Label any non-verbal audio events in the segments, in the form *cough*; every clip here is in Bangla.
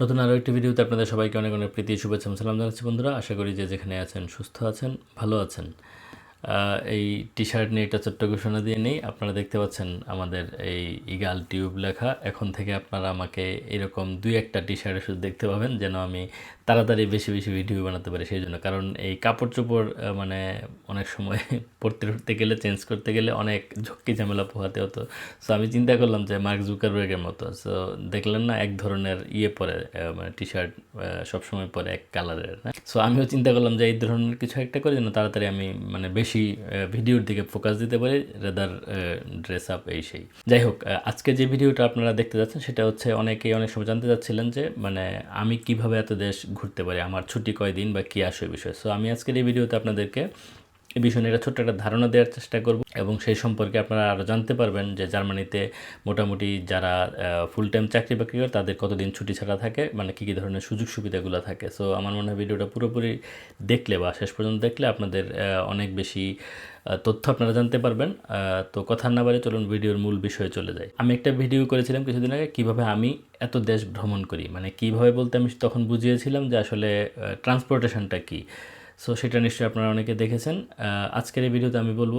নতুন আরও একটি ভিডিওতে আপনাদের সবাইকে অনেক অনেক প্রীতি শুভেচ্ছা সালাম জানাচ্ছি বন্ধুরা। আশা করি যে যেখানে আছেন সুস্থ আছেন, ভালো আছেন। এই টি শার্ট নিয়ে একটা ছোট্ট ঘোষণা দিয়ে নেই। আপনারা দেখতে পাচ্ছেন আমাদের এই ইগাল টিউব লেখা। এখন থেকে আপনারা আমাকে এরকম দুই একটা টি শার্টে শুধু দেখতে পাবেন, যেন আমি তাড়াতাড়ি বেশি বেশি ভিডিও বানাতে পারি। সেই জন্য কারণ এই কাপড় চোপড় মানে অনেক সময় *laughs* পড়তে পড়তে গেলে চেঞ্জ করতে গেলে অনেক ঝক্কি ঝামেলা পোহাতে হতো। সো আমি চিন্তা করলাম যে মার্ক জুকারবার্গের মতো। সো দেখলেন না, এক ধরনের ইয়ে পরে মানে টি শার্ট সবসময় পরে এক কালারের সো আমিও চিন্তা করলাম যে এই ধরনের কিছু একটা করে, যেন তাড়াতাড়ি আমি মানে বেশি ভিডিওর দিকে ফোকাস দিতে পারি রেদার ড্রেস আপ এই সেই। যাই হোক আজকে যে ভিডিওটা আপনারা দেখতে যাচ্ছেন, সেটা হচ্ছে অনেকেই অনেক সময় জানতে চাচ্ছিলেন যে মানে আমি কীভাবে এত দেশ ঘুরতে পারি? আমার ছুটি কয়দিন বা কী আসে বিষয়? সো আমি আজকের এই ভিডিওতে আপনাদেরকে এই বিষয়ে নিয়ে ছোট্ট একটা ধারণা দেওয়ার চেষ্টা করব এবং সেই সম্পর্কে আপনারা আরও জানতে পারবেন যে জার্মানিতে মোটামুটি যারা ফুল টাইম চাকরি বাকরি করে তাদের কতদিন ছুটি ছাড়া থাকে মানে কী কী ধরনের সুযোগ সুবিধাগুলো থাকে। সো আমার মনে হয় ভিডিওটা পুরোপুরি দেখলে বা শেষ পর্যন্ত দেখলে আপনাদের অনেক বেশি তথ্য আপনারা জানতে পারবেন। তো কথা না বাড়ি চলুন, ভিডিওর মূল বিষয়ে চলে যাই। আমি একটা ভিডিও করেছিলাম কিছুদিন আগে, কীভাবে আমি এত দেশ ভ্রমণ করি মানে কীভাবে বলতে আমি তখন বুঝিয়েছিলাম যে আসলে ট্রান্সপোর্টেশনটা কী। সো সেটা নিশ্চয়ই আপনারা অনেকে দেখেছেন। আজকের এই ভিডিওতে আমি বলব,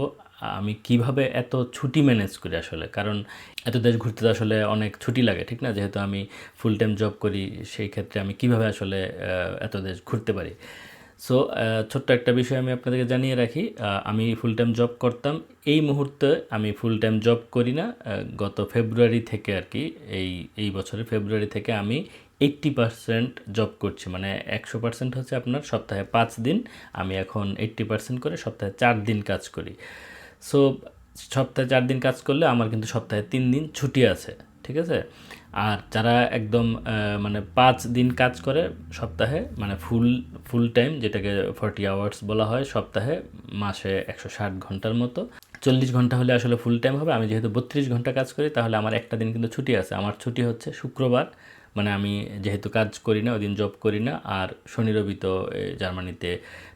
আমি কীভাবে এত ছুটি ম্যানেজ করি আসলে? কারণ এত দেশ ঘুরতে তো আসলে অনেক ছুটি লাগে, ঠিক না? যেহেতু আমি ফুল টাইম জব করি, সেই ক্ষেত্রে আমি কীভাবে আসলে এত দেশ ঘুরতে পারি? সো ছোট্ট একটা বিষয় আমি আপনাদেরকে জানিয়ে রাখি। আমি ফুল টাইম জব করতাম। এই মুহূর্তে আমি ফুল টাইম জব করি না। গত ফেব্রুয়ারি থেকে আর কি, এই এই বছরের ফেব্রুয়ারি থেকে আমি এইট্টি পার্সেন্ট জব করছি। মানে একশো পার্সেন্ট হচ্ছে আপনার সপ্তাহে পাঁচ দিন। আমি এখন এইট্টি পার্সেন্ট করে সপ্তাহে চার দিন কাজ করি। সো সপ্তাহে চার দিন কাজ করলে আমার কিন্তু সপ্তাহে তিন দিন ছুটি আছে, ঠিক আছে? আর যারা একদম মানে পাঁচ দিন কাজ করে সপ্তাহে মানে ফুল ফুল টাইম যেটাকে ফর্টি আওয়ার্স বলা হয়, সপ্তাহে মাসে একশো ষাট ঘণ্টার মতো। চল্লিশ ঘণ্টা হলে আসলে ফুল টাইম হবে। আমি যেহেতু বত্রিশ ঘণ্টা কাজ করি, তাহলে আমার একটা দিন কিন্তু ছুটি আছে। আমার ছুটি হচ্ছে শুক্রবার। মানে আমি যেহেতু কাজ করি না ওই দিন জব করি না, আর শনি, রবি তো জার্মানিতে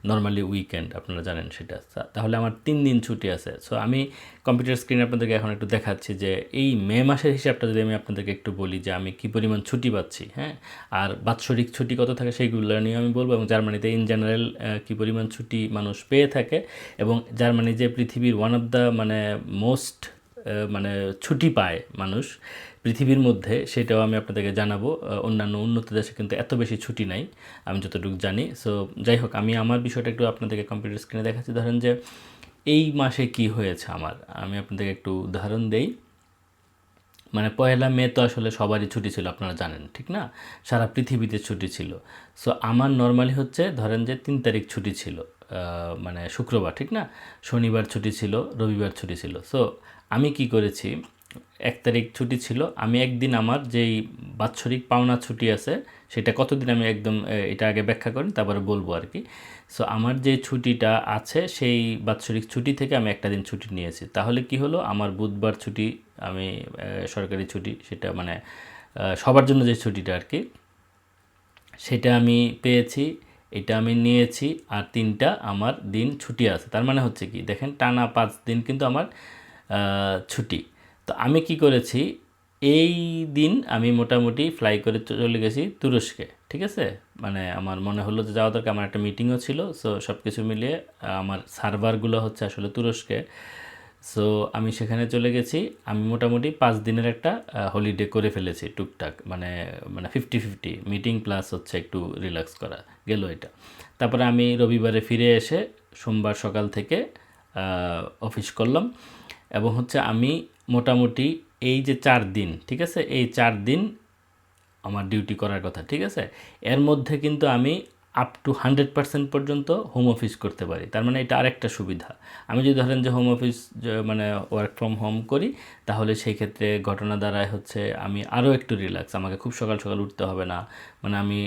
নর্মালি উইকেন্ড আপনারা জানেন সেটা। তাহলে আমার তিন দিন ছুটি আছে। সো আমি কম্পিউটার স্ক্রিনে আপনাদেরকে এখন একটু দেখাচ্ছি যে এই মে মাসের হিসাবটা যদি আমি আপনাদেরকে একটু বলি যে আমি কী পরিমাণ ছুটি পাচ্ছি হ্যাঁ? আর বাৎসরিক ছুটি কত থাকে সেইগুলো নিয়ে আমি বলব এবং জার্মানিতে ইন জেনারেল কী পরিমাণ ছুটি মানুষ পেয়ে থাকে এবং জার্মানি যে পৃথিবীর ওয়ান অফ দ্য মানে মোস্ট মানে ছুটি পায় মানুষ। পৃথিবীর মধ্যে সেটাও আমি আপনাদেরকে জানাব। অন্যান্য উন্নত দেশে কিন্তু এত বেশি ছুটি নাই, আমি যতটুকু জানি। সো যাই হোক, আমি আমার বিষয়টা একটু আপনাদেরকে কম্পিউটার স্ক্রিনে দেখাচ্ছি। ধরেন যে এই মাসে কি হয়েছে আমার? আমি আপনাদেরকে একটু উদাহরণ দেই। মানে পয়লা মে তো আসলে সবারই ছুটি ছিল, আপনারা জানেন, ঠিক না? সারা পৃথিবীতে ছুটি ছিল। সো আমার নর্মালি হচ্ছে ধরেন যে তিন তারিখ ছুটি ছিল। মানে শুক্রবার, ঠিক না? শনিবার ছুটি ছিল, রবিবার ছুটি ছিল। সো আমি কি করেছি? এক তারিখ ছুটি ছিল। আমি একদিন আমার যেই বাৎসরিক পাওনা ছুটি আছে, সেটা কতদিন আমি একদম এটা আগে ব্যাখ্যা করি তারপরে বলব আর কি। সো আমার যে ছুটিটা আছে, সেই বাৎসরিক ছুটি থেকে আমি একটা দিন ছুটি নিয়েছি। তাহলে কি হলো? আমার বুধবার ছুটি, আমি সরকারি ছুটি, সেটা মানে সবার জন্য যে ছুটিটা আর কি, সেটা আমি পেয়েছি। এটা আমি নিয়েছি আর তিনটা আমার দিন ছুটি আছে। তার মানে হচ্ছে কি, দেখেন টানা পাঁচ দিন কিন্তু আমার ছুটি। তো আমি কি করেছি, এই দিন আমি মোটামুটি ফ্লাই করে চলে গেছি তুরস্কে, ঠিক আছে? মানে আমার মনে হলো যে যাওয়া দরকার, আমার একটা মিটিংও ছিল সো সব কিছু মিলিয়ে আমার সার্ভারগুলো হচ্ছে আসলে তুরস্কে। সো আমি সেখানে চলে গেছি। আমি মোটামুটি পাঁচ দিনের একটা হলিডে করে ফেলেছি টুকটাক। মানে মানে ফিফটি ফিফটি মিটিং প্লাস হচ্ছে একটু রিল্যাক্স করা। গেল এটা। তারপরে আমি রবিবারে ফিরে এসে সোমবার সকাল থেকে অফিস করলাম। এবং হচ্ছে আমি মোটামুটি এই যে চার দিন, ঠিক আছে? এই চার দিন আমার ডিউটি করার কথা, ঠিক আছে? এর মধ্যে কিন্তু আমি আপ টু হান্ড্রেড পার্সেন্ট পর্যন্ত হোম অফিস করতে পারি। তার মানে এটা আরেকটা সুবিধা। আমি যদি ধরেন যে হোম অফিস মানে ওয়ার্ক ফ্রম হোম করি, তাহলে সেই ক্ষেত্রে ঘটনা দ্বারায় হচ্ছে আমি আরও একটু রিল্যাক্স আমাকে খুব সকাল সকাল উঠতে হবে না। মানে আমি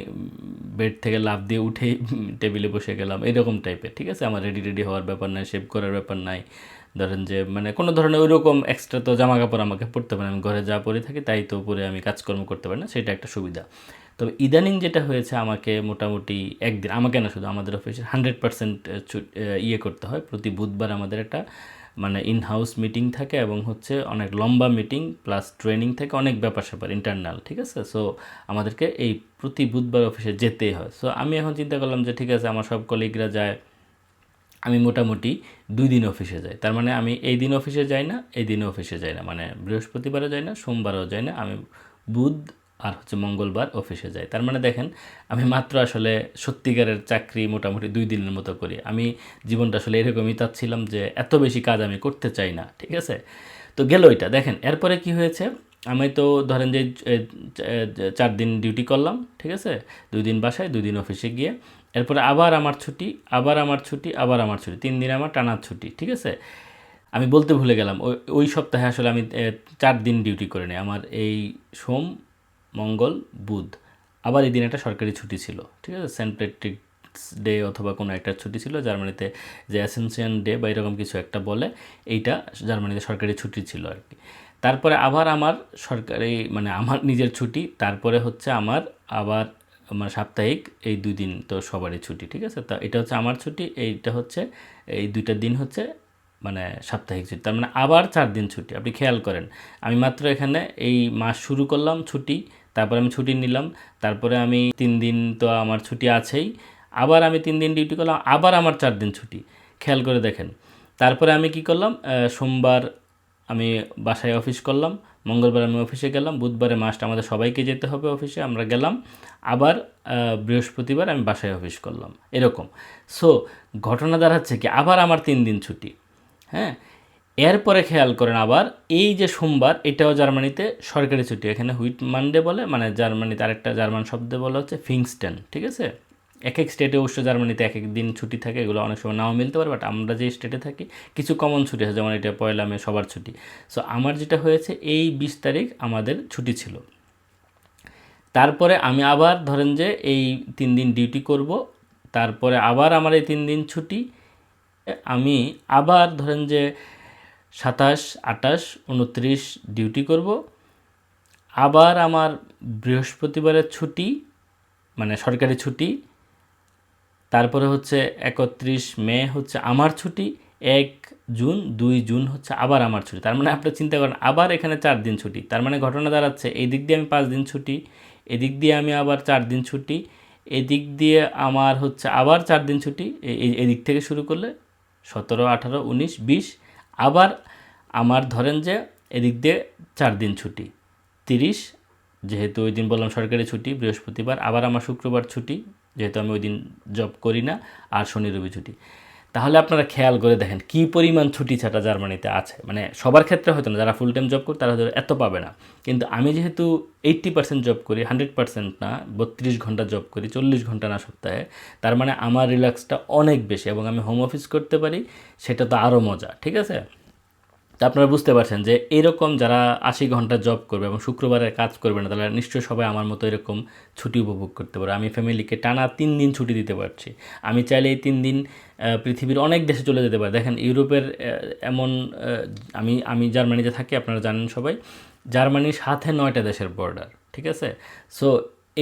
বেড থেকে লাভ দিয়ে উঠেই টেবিলে বসে গেলাম। এরকম টাইপের ঠিক আছে? আমার রেডি রেডি হওয়ার ব্যাপার নাই শেভ করার ব্যাপার নাই। ধরেন যে মানে কোনো ধরনের ওই রকম এক্সট্রা তো জামা কাপড় আমাকে পরতে পারে আমি ঘরে যা পরে থাকি, তাই তো পরে আমি কাজকর্ম করতে পারি না। সেটা একটা সুবিধা। তবে ইদানিং যেটা হয়েছে, আমাকে মোটামুটি একদিন, আমাকে না শুধু, আমাদের অফিসে হান্ড্রেড পার্সেন্ট ইয়ে করতে হয়। প্রতি বুধবার আমাদের একটা মানে ইন হাউস মিটিং থাকে এবং হচ্ছে অনেক লম্বা মিটিং প্লাস ট্রেনিং থাকে অনেক ব্যাপার স্যাপার ইন্টারনাল ঠিক আছে? সো আমাদেরকে এই প্রতি বুধবার অফিসে যেতেই হয়। সো আমি এখন চিন্তা করলাম যে, ঠিক আছে, আমার সব কলিগরা যায়, আমি মোটামুটি দুই দিন অফিসে যাই। তার মানে আমি এই দিন অফিসে যাই না, এই দিন অফিসে যাই না। মানে বৃহস্পতিবারও যাই না, সোমবারও যাই না। আমি বুধ আর হচ্ছে মঙ্গলবার অফিসে যাই তার মানে দেখেন, আমি মাত্র আসলে সত্যিকারের চাকরি মোটামুটি দুই দিনের মতো করি। আমি জীবনটা আসলে এরকমই চাচ্ছিলাম যে এত বেশি কাজ আমি করতে চাই না, ঠিক আছে? তো গেল এটা। দেখেন, এরপরে কি হয়েছে? আমি তো ধরেন যে চার দিন ডিউটি করলাম, ঠিক আছে? দুই দিন বাসায়, দুই দিন অফিসে গিয়ে। এরপরে আবার আমার ছুটি, আবার আমার ছুটি, আবার আমার ছুটি। তিন দিন আমার টানার ছুটি, ঠিক আছে? আমি বলতে ভুলে গেলাম ওই ওই সপ্তাহে আসলে আমি চার দিন ডিউটি করে নিই। আমার এই সোম মঙ্গল, বুধ। আবার এই দিন একটা সরকারি ছুটি ছিল, ঠিক আছে? সেন্ট প্যাট্রিকস ডে অথবা কোনো একটা ছুটি ছিল, জার্মানিতে যে অ্যাসেন্সিয়ান ডে বা এরকম কিছু একটা বলে, এইটা জার্মানিতে সরকারি ছুটি ছিল আর কি। তারপরে আবার আমার সরকারি মানে আমার নিজের ছুটি, তারপরে হচ্ছে আমার আবার আমার সাপ্তাহিক এই দুই দিন তো সবারই ছুটি, ঠিক আছে? তা এটা হচ্ছে আমার ছুটি, এইটা হচ্ছে, এই দুইটা দিন হচ্ছে মানে সাপ্তাহিক ছুটি। তার মানে আবার চার দিন ছুটি, আপনি খেয়াল করেন। আমি মাত্র এখানে এই মাস শুরু করলাম ছুটি তারপরে আমি ছুটি নিলাম। তারপরে আমি তিন দিন তো আমার ছুটি আছেই। আবার আমি তিন দিন ডিউটি করলাম, আবার আমার চার দিন ছুটি। খেয়াল করে দেখেন। তারপরে আমি কি করলাম সোমবার আমি বাসায় অফিস করলাম। মঙ্গলবার আমি অফিসে গেলাম। বুধবারে মাসটা আমাদের সবাইকে যেতে হবে অফিসে আমরা গেলাম। আবার বৃহস্পতিবার আমি বাসায় অফিস করলাম। এরকম। সো ঘটনা দাঁড়াচ্ছে কি, আবার আমার তিন দিন ছুটি। হ্যাঁ? এরপরে খেয়াল করেন আবার, এই যে সোমবার, এটাও জার্মানিতে সরকারি ছুটি। এখানে হুইট মানডে বলে মানে জার্মানিতে আরেকটা জার্মান শব্দ বলা হচ্ছে ফিংস্টেন, ঠিক আছে? এক এক স্টেটে অবশ্য জার্মানিতে এক এক দিন ছুটি থাকে, এগুলো অনেক সময় নাও মিলতে পারে, বাট আমরা যে স্টেটে থাকি, কিছু কমন ছুটি আছে, যেমন এটা পয়লা মে সবার ছুটি। সো আমার যেটা হয়েছে, এই বিশ তারিখ আমাদের ছুটি ছিল। তারপরে আমি আবার ধরেন যে এই তিন দিন ডিউটি করব, তারপরে আবার আমার এই তিন দিন ছুটি আমি আবার ধরেন যে সাতাশ আটাশ উনত্রিশ ডিউটি করব। আবার আমার বৃহস্পতিবারের ছুটি মানে সরকারি ছুটি, তারপরে হচ্ছে একত্রিশ মে হচ্ছে আমার ছুটি, এক জুন, দুই জুন হচ্ছে আবার আমার ছুটি। তার মানে আপনি চিন্তা করেন, আবার এখানে চার দিন ছুটি। তার মানে ঘটনা দাঁড়াচ্ছে, এই দিক দিয়ে আমি পাঁচ দিন ছুটি, এদিক দিয়ে আমি আবার চার দিন ছুটি, এদিক দিয়ে আমার হচ্ছে আবার চার দিন ছুটি এদিক থেকে শুরু করলে সতেরো, আঠারো, উনিশ, বিশ, আবার আমার ধরেন যে এদিক দিয়ে চার দিন ছুটি, তিরিশ, যেহেতু ওই দিন বললাম সরকারি ছুটি, বৃহস্পতিবার, আবার আমার শুক্রবার ছুটি, যেহেতু আমি ওই দিন জব করি না, আর শনি রবি ছুটি। তাহলে আপনারা খেয়াল করে দেখেন কি পরিমাণ ছুটি ছাটা জার্মানিতে আছে। মানে সবার ক্ষেত্রে হয়তো না, যারা ফুল টাইম জব করে, তারা হয়তো এত পাবে না। কিন্তু আমি যেহেতু এইট্টি পার্সেন্ট জব করি হান্ড্রেড পার্সেন্ট না, বত্রিশ ঘণ্টা জব করি, চল্লিশ ঘণ্টা না সপ্তাহে, তার মানে আমার রিল্যাক্সটা অনেক বেশি এবং আমি হোম অফিস করতে পারি, সেটা তো আরও মজা, ঠিক আছে? তা আপনারা বুঝতে পারছেন যে এরকম যারা আশি ঘণ্টা জব করবে এবং শুক্রবারের কাজ করবে না তারা নিশ্চয়ই সবাই আমার মতো এরকম ছুটি উপভোগ করতে পারে। আমি ফ্যামিলিকে টানা তিন দিন ছুটি দিতে পারছি। আমি চাইলে এই তিন দিন পৃথিবীর অনেক দেশে চলে যেতে পারি। দেখেন, ইউরোপের এমন আমি আমি জার্মানিতে থাকি, আপনারা জানেন সবাই। জার্মানির সাথে নয়টা দেশের বর্ডার ঠিক আছে? সো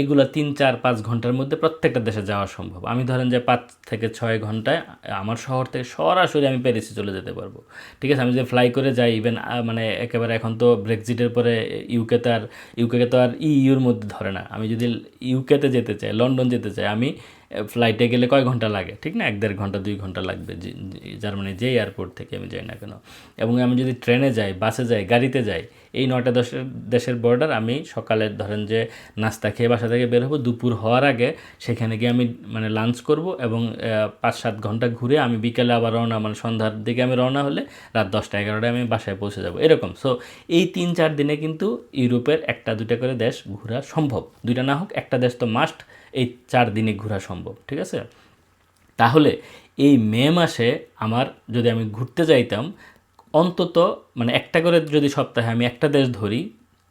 এগুলো তিন, চার, পাঁচ ঘণ্টার মধ্যে প্রত্যেকটা দেশে যাওয়া সম্ভব। আমি ধরেন যে পাঁচ থেকে ছয় ঘন্টায়, আমার শহর থেকে সরাসরি আমি প্যারিসে চলে যেতে পারব। ঠিক আছে, আমি যে ফ্লাই করে যাই ইভেন মানে একেবারে এখন তো ব্রেক্সিটের পরে ইউকে তো আর ইউকে তো আর ইউর মধ্যে ধরে না। আমি যদি ইউকেতে যেতে চাই লন্ডন যেতে চাই, আমি ফ্লাইটে গেলে কয় ঘণ্টা লাগে? ঠিক না? এক দেড় ঘণ্টা, দুই ঘণ্টা লাগবে জার্মানি যে এয়ারপোর্ট থেকে আমি যাই না কেন। এবং আমি যদি ট্রেনে যাই, বাসে যাই, গাড়িতে যাই, এই নয়টা দশের দেশের বর্ডার আমি সকালে ধরেন যে নাস্তা খেয়ে বাসা থেকে বের হব, দুপুর হওয়ার আগে সেখানে গিয়ে আমি মানে লাঞ্চ করব এবং পাঁচ সাত ঘণ্টা ঘুরে আমি বিকেলে আবার রওনা মানে সন্ধ্যার দিকে আমি রওনা হলে রাত দশটা, এগারোটায় আমি বাসায় পৌঁছে যাব। এরকম। সো এই তিন চার দিনে কিন্তু ইউরোপের একটা দুটা করে দেশ ঘোরা সম্ভব। দুইটা না হোক, একটা দেশ তো মাস্ট এই চার দিনে ঘোরা সম্ভব। ঠিক আছে? তাহলে এই মে মাসে আমার যদি আমি ঘুরতে যাইতাম, অন্তত মানে একটা করে যদি সপ্তাহে আমি একটা দেশ ধরি,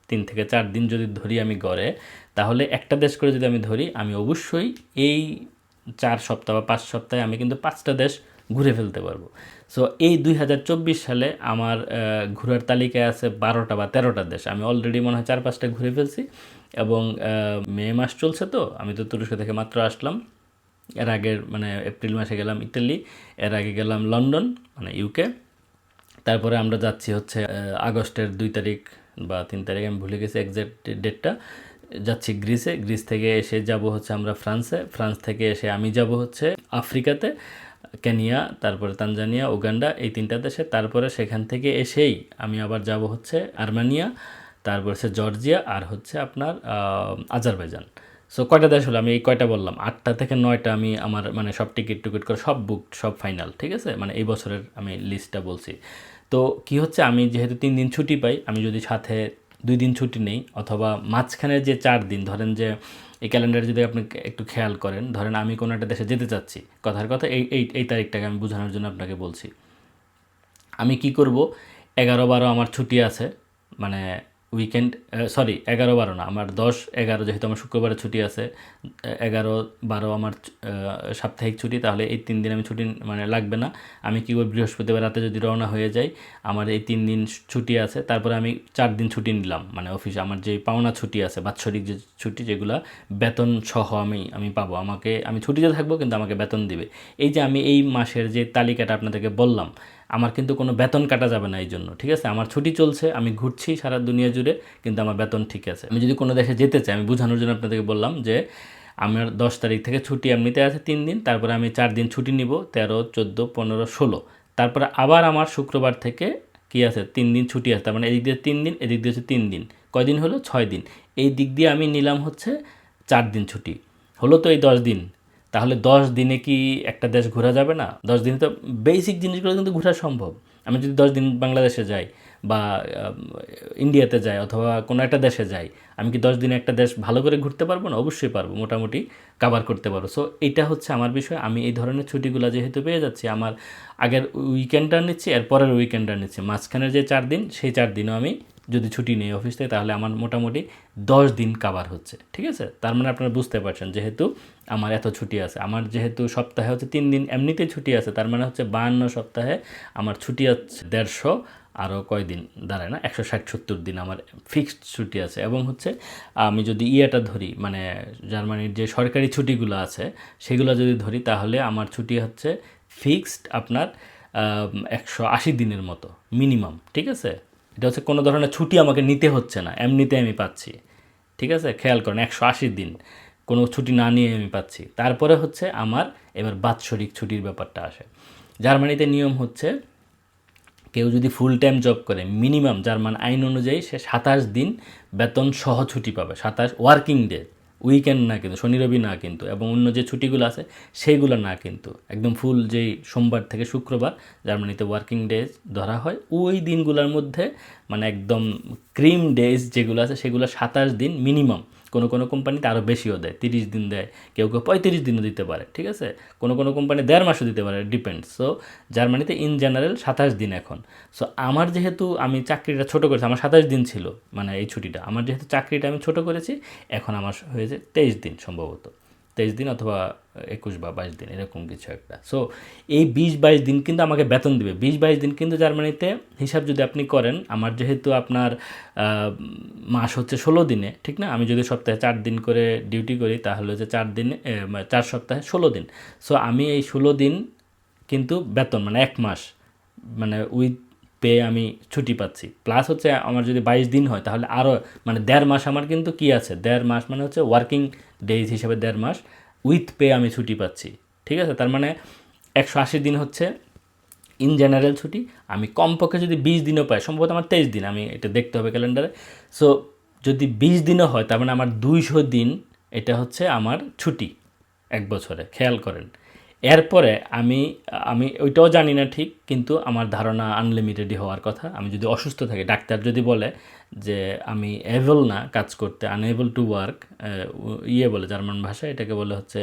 তিন থেকে চার দিন যদি ধরি আমি গড়ে, তাহলে একটা দেশ করে যদি আমি ধরি, আমি অবশ্যই এই চার সপ্তাহ বা পাঁচ সপ্তাহে আমি কিন্তু পাঁচটা দেশ ঘুরে ফেলতে পারব। সো এই দুই হাজার চব্বিশ সালে আমার ঘোরার তালিকায় আছে বারোটা বা তেরোটা দেশ। আমি অলরেডি মনে হয় চার পাঁচটা ঘুরে ফেলছি। এবং মে মাস চলছে তো, আমি তো তুরস্ক থেকে মাত্র আসলাম। এর আগের মানে এপ্রিল মাসে গেলাম ইতালি, এর আগে গেলাম লন্ডন মানে ইউকে তারপরে আমরা যাচ্ছি হচ্ছে আগস্টের দুই তারিখ বা তিন তারিখ, আমি ভুলে গেছি এক্সাক্ট ডেটটা যাচ্ছি গ্রিসে, গ্রিস থেকে এসে যাব হচ্ছে আমরা ফ্রান্সে। ফ্রান্স থেকে এসে আমি যাব হচ্ছে আফ্রিকাতে, কেনিয়া, তারপরে তানজানিয়া, উগান্ডা, এই তিনটা দেশে। তারপরে সেখান থেকে এসেই আমি আবার যাব হচ্ছে আর্মেনিয়া। তারপর হচ্ছে জর্জিয়া আর হচ্ছে আপনার আজারবাইজান। সো কয়টা দেশ হলো? আমি এই কয়টা বললাম। আটটা থেকে নয়টা আমি আমার মানে সব টিকিট টুকিট করে সব বুক সব ফাইনাল ঠিক আছে? মানে এই বছরের আমি লিস্টটা বলছি। তো কি হচ্ছে? আমি যেহেতু তিন দিন ছুটি পাই, আমি যদি সাথে দুই দিন ছুটি নেই, অথবা মাঝখানের যে চার দিন, ধরেন যে এই ক্যালেন্ডারে যদি আপনি একটু খেয়াল করেন, ধরেন আমি কোনো একটা দেশে যেতে চাচ্ছি, কথার কথা এই এই এই তারিখটাকে আমি বোঝানোর জন্য আপনাকে বলছি। আমি কি করব? এগারো বারো আমার ছুটি আছে মানে উইকেন্ড সরি এগারো বারো না, আমার দশ, এগারো যেহেতু আমার শুক্রবারে ছুটি আছে এগারো বারো আমার সাপ্তাহিক ছুটি, তাহলে এই তিন দিন আমি ছুটি মানে লাগবে না। আমি কী করব, বৃহস্পতিবার রাতে যদি রওনা হয়ে যাই, আমার এই তিন দিন ছুটি আছে, তারপরে আমি চার দিন ছুটি নিলাম মানে অফিসে আমার যে পাওনা ছুটি আছে, বাৎসরিক যে ছুটি, যেগুলো বেতন সহ আমি আমি পাবো। আমাকে, আমি ছুটিতে থাকব, কিন্তু আমাকে বেতন দিবে। এই যে আমি এই মাসের যে তালিকাটা আপনাদেরকে বললাম আমার কিন্তু কোনো বেতন কাটা যাবে না এই জন্য ঠিক আছে? আমার ছুটি চলছে, আমি ঘুরছি সারা দুনিয়া জুড়ে, কিন্তু আমার বেতন ঠিক আছে। আমি যদি কোনো দেশে যেতে চাই, আমি বোঝানোর জন্য আপনাদেরকে বললাম যে, আমার দশ তারিখ থেকে ছুটি এমনিতে আছে তিন দিন, তারপরে আমি চার দিন ছুটি নিব, তেরো, চোদ্দ, পনেরো, ষোলো। তারপরে আবার আমার শুক্রবার থেকে কি আছে? তিন দিন ছুটি আছে, তার মানে এদিক দিয়ে তিন দিন, এদিক দিয়ে হচ্ছে তিন দিন। কয়দিন হলো? ছয় দিন। এই দিক দিয়ে আমি নিলাম হচ্ছে চার দিন ছুটি। হলো তো এই দশ দিন। তাহলে দশ দিনে কি একটা দেশ ঘোরা যাবে না? দশ দিনে তো বেসিক জিনিসগুলো কিন্তু ঘোরা সম্ভব। আমি যদি দশ দিন বাংলাদেশে যাই বা ইন্ডিয়াতে যাই অথবা কোনো একটা দেশে যাই, আমি কি দশ দিনে একটা দেশ ভালো করে ঘুরতে পারব না? অবশ্যই পারব, মোটামুটি কাভার করতে পারব। সো এটা হচ্ছে আমার বিষয়। আমি এই ধরনের ছুটিগুলো যেহেতু পেয়ে যাচ্ছি, আমার আগের উইকেন্ডটা নিচ্ছি, এর পরের উইকেন্ডটা নিচ্ছি। মাঝখানের যে চার দিন, সেই চার দিনও আমি যদি ছুটি নেই অফিস থেকে, তাহলে আমার মোটামুটি দশ দিন কাবার হচ্ছে, ঠিক আছে? তার মানে আপনারা বুঝতে পারছেন, যেহেতু আমার এত ছুটি আছে। আমার যেহেতু সপ্তাহে হচ্ছে তিন দিন এমনিতেই ছুটি আছে, তার মানে হচ্ছে বাহান্ন সপ্তাহে আমার ছুটি আছে দেড়শো আরও কয়দিন দাঁড়ায় না? একশো ষাট সত্তর দিন আমার ফিক্সড ছুটি আছে। এবং হচ্ছে আমি যদি ইয়েটা ধরি মানে জার্মানির যে সরকারি ছুটিগুলো আছে, সেগুলো যদি ধরি, তাহলে আমার ছুটি হচ্ছে ফিক্সড আপনার একশো আশি দিনের মতো মিনিমাম ঠিক আছে? এটা হচ্ছে কোনো ধরনের ছুটি আমাকে নিতে হচ্ছে না, এমনিতে আমি পাচ্ছি। ঠিক আছে? খেয়াল করেন, একশো আশি দিন কোনো ছুটি না নিয়ে আমি পাচ্ছি। তারপরে হচ্ছে আমার এবার বাৎসরিক ছুটির ব্যাপারটা আসে। জার্মানিতে নিয়ম হচ্ছে, কেউ যদি ফুল টাইম জব করে মিনিমাম জার্মান আইন অনুযায়ী সে সাতাশ দিন বেতন সহ ছুটি পাবে, সাতাশ ওয়ার্কিং ডে উইকেন্ড না কিন্তু, শনি রবি না কিন্তু এবং অন্য যে ছুটিগুলো আছে সেইগুলো না কিন্তু। একদম ফুল যেই সোমবার থেকে শুক্রবার, জার্মানিতে ওয়ার্কিং ডেজ ধরা হয়, ওই দিনগুলোর মধ্যে মানে একদম ক্রিম ডেজ যেগুলো আছে, সেগুলো সাতাশ দিন মিনিমাম কোনো কোনো কোম্পানিতে আরও বেশিও দেয়, তিরিশ দিন দেয়, কেউ কেউ পঁয়ত্রিশ দিনও দিতে পারে, ঠিক আছে? কোনো কোনো কোম্পানি দেড় মাসও দিতে পারে ডিপেন্ড সো জার্মানিতে ইন জেনারেল সাতাশ দিন এখন। সো আমার যেহেতু আমি চাকরিটা ছোটো করেছি, আমার সাতাশ দিন ছিল মানে এই ছুটিটা। আমার যেহেতু চাকরিটা আমি ছোটো করেছি, এখন আমার হয়েছে তেইশ দিন সম্ভবত। তেইশ দিন অথবা একুশ বা বাইশ দিন, এরকম কিছু একটা। সো এই বিশ বাইশ দিন কিন্তু আমাকে বেতন দিবে। বিশ বাইশ দিন কিন্তু জার্মানিতে হিসাব যদি আপনি করেন, আমার যেহেতু আপনার মাস হচ্ছে ষোলো দিনে, ঠিক না? আমি যদি সপ্তাহে চার দিন করে ডিউটি করি, তাহলে হচ্ছে চার দিনে চার সপ্তাহে ষোলো দিন। সো আমি এই ষোলো দিন কিন্তু বেতন মানে এক মাস মানে উইথ পে আমি ছুটি পাচ্ছি। প্লাস হচ্ছে আমার যদি বাইশ দিন হয়, তাহলে আরও মানে দেড় মাস আমার কিন্তু কি আছে? দেড় মাস মানে হচ্ছে ওয়ার্কিং ডেজ হিসেবে দেড় মাস উইথ পে আমি ছুটি পাচ্ছি। ঠিক আছে? তার মানে একশো আশি দিন হচ্ছে ইন জেনারেল ছুটি। আমি কমপক্ষে যদি বিশ দিনও পাই, সম্ভবত আমার তেইশ দিন, আমি এটা দেখতে হবে ক্যালেন্ডারে। সো যদি বিশ দিনও হয়, তার মানে আমার দুইশো দিন এটা হচ্ছে আমার ছুটি এক বছরে। খেয়াল করেন। এরপরে আমি আমি ওইটাও জানি না ঠিক, কিন্তু আমার ধারণা আনলিমিটেডই হওয়ার কথা। আমি যদি অসুস্থ থাকি, ডাক্তার যদি বলে যে আমি এবল না কাজ করতে আনএবল টু ওয়ার্ক ইয়ে বলে জার্মান ভাষায়, এটাকে বলে হচ্ছে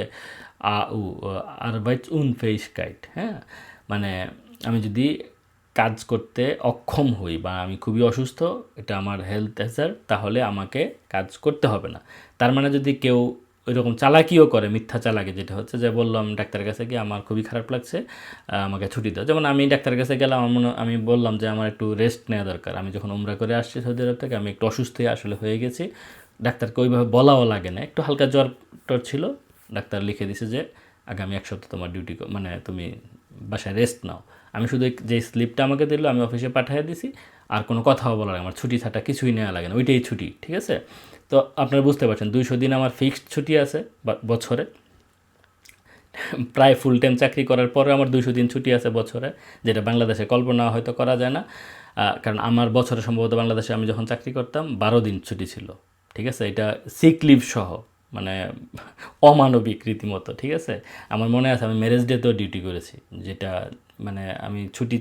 আ উ আর আরবাইট উন ফেস কাইট হ্যাঁ? মানে আমি যদি কাজ করতে অক্ষম হই বা আমি খুবই অসুস্থ, এটা আমার হেলথ হ্যাজার তাহলে আমাকে কাজ করতে হবে না। তার মানে যদি কেউ ওইরকম চালাকিও করে, মিথ্যা চালাকি যেটা হচ্ছে যে বললাম ডাক্তারের কাছে গিয়ে আমার খুবই খারাপ লাগছে আমাকে ছুটি দাও। যেমন আমি ডাক্তারের কাছে গেলাম, আমার মনে- আমি বললাম যে আমার একটু রেস্ট নেওয়া দরকার। আমি যখন উমরা করে আসছি সৌদি আরব থেকে, আমি একটু অসুস্থ আসলে হয়ে গেছি। ডাক্তারকে ওইভাবে বলাও লাগে না। একটু হালকা জ্বর টর ছিল, ডাক্তার লিখে দিছে যে আগামী এক সপ্তাহ তোমার ডিউটি মানে তুমি বাসায় রেস্ট নাও। আমি শুধু যে স্লিপটা আমাকে দিল, আমি অফিসে পাঠিয়ে দিছি। আর কোনো কথাও বলা লাগে আমার ছুটি ছাটা কিছুই নেওয়া লাগে না, ওইটাই ছুটি, ঠিক আছে? তো আপনারা বুঝতে পারছেন, দুইশো দিন আমার ফিক্সড ছুটি আছে বছরে। প্রায় ফুল টাইম চাকরি করার পরে আমার দুইশো দিন ছুটি আছে বছরে, যেটা বাংলাদেশে কল্পনা হয়তো করা যায় না। কারণ আমার বছরে সম্ভবত বাংলাদেশে আমি যখন চাকরি করতাম, বারো দিন ছুটি ছিল, ঠিক আছে? এটা সিক লিভ সহ মানে অমানবিক রীতিমতো, ঠিক আছে? আমার মনে আছে, আমি ম্যারেজ ডেতেও ডিউটি করেছি, যেটা মানে আমি ছুটি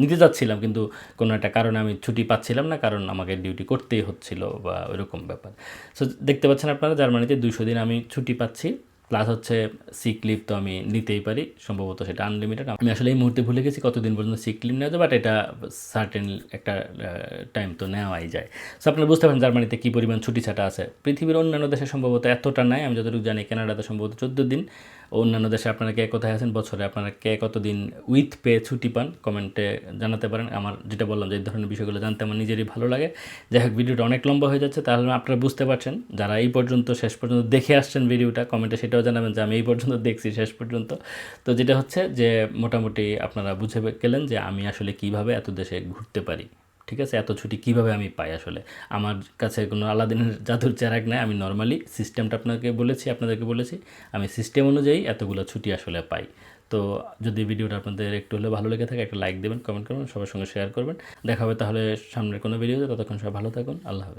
নিতে যাচ্ছিলাম, কিন্তু কোনো একটা কারণে আমি ছুটি পাচ্ছিলাম না, কারণ আমাকে ডিউটি করতেই হচ্ছিল বা ওইরকম ব্যাপার। সো দেখতে পাচ্ছেন আপনারা, জার্মানিতে দুশো দিন আমি ছুটি পাচ্ছি প্লাস হচ্ছে সিক লিভ তো আমি নিতেই পারি, সম্ভবত সেটা আনলিমিটেড আমি আসলে এই মুহূর্তে ভুলে গেছি কতদিন পর্যন্ত সিক লিভ নেওয়া যায় বাট এটা সার্টেন একটা টাইম তো নেওয়াই যায়। সো আপনারা বুঝতে পারেন জার্মানিতে কী পরিমাণ ছুটি ছাটা আছে। পৃথিবীর অন্যান্য দেশে সম্ভবত এতটা নাই, আমি যতটুকু জানি, কানাডাতে সম্ভবত চোদ্দ দিন। অন্যান্য দেশে আপনারা কে কোথায় আছেন? বছরে আপনারা কে কতদিন উইথ পে ছুটি পান? কমেন্টে জানাতে পারেন। আমার যেটা বললাম যে এই ধরনের বিষয়গুলো জানতে আমার নিজেরই ভালো লাগে। যাই হোক, ভিডিওটা অনেক লম্বা হয়ে যাচ্ছে, তাহলে আপনারা বুঝতে পারছেন। যারা এই পর্যন্ত, শেষ পর্যন্ত দেখে আসছেন ভিডিওটা, কমেন্টে সেটাও জানাবেন যে আমি এই পর্যন্ত দেখছি, শেষ পর্যন্ত। তো যেটা হচ্ছে যে মোটামুটি আপনারা বুঝে গেলেন যে আমি আসলে কীভাবে এত দেশে ঘুরতে পারি। ঠিক আছে? এত ছুটি কীভাবে আমি পাই আসলে? আমার কাছে কোনো আলাদিনের *laughs* জাদুর চেরাক নাই। আমি নর্মালি সিস্টেমটা আপনাকে বলেছি, আপনাদেরকে বলেছি। আমি সিস্টেম অনুযায়ী এতগুলো ছুটি আসলে পাই। তো যদি ভিডিওটা আপনাদের একটু হলে ভালো লেগে থাকে, একটা লাইক দেবেন কমেন্ট করবেন, সবার সঙ্গে শেয়ার করবেন। দেখা হবে তাহলে সামনের কোনো ভিডিওতে ততক্ষণ সবাই ভালো থাকুন। আল্লাহ হাফেজ।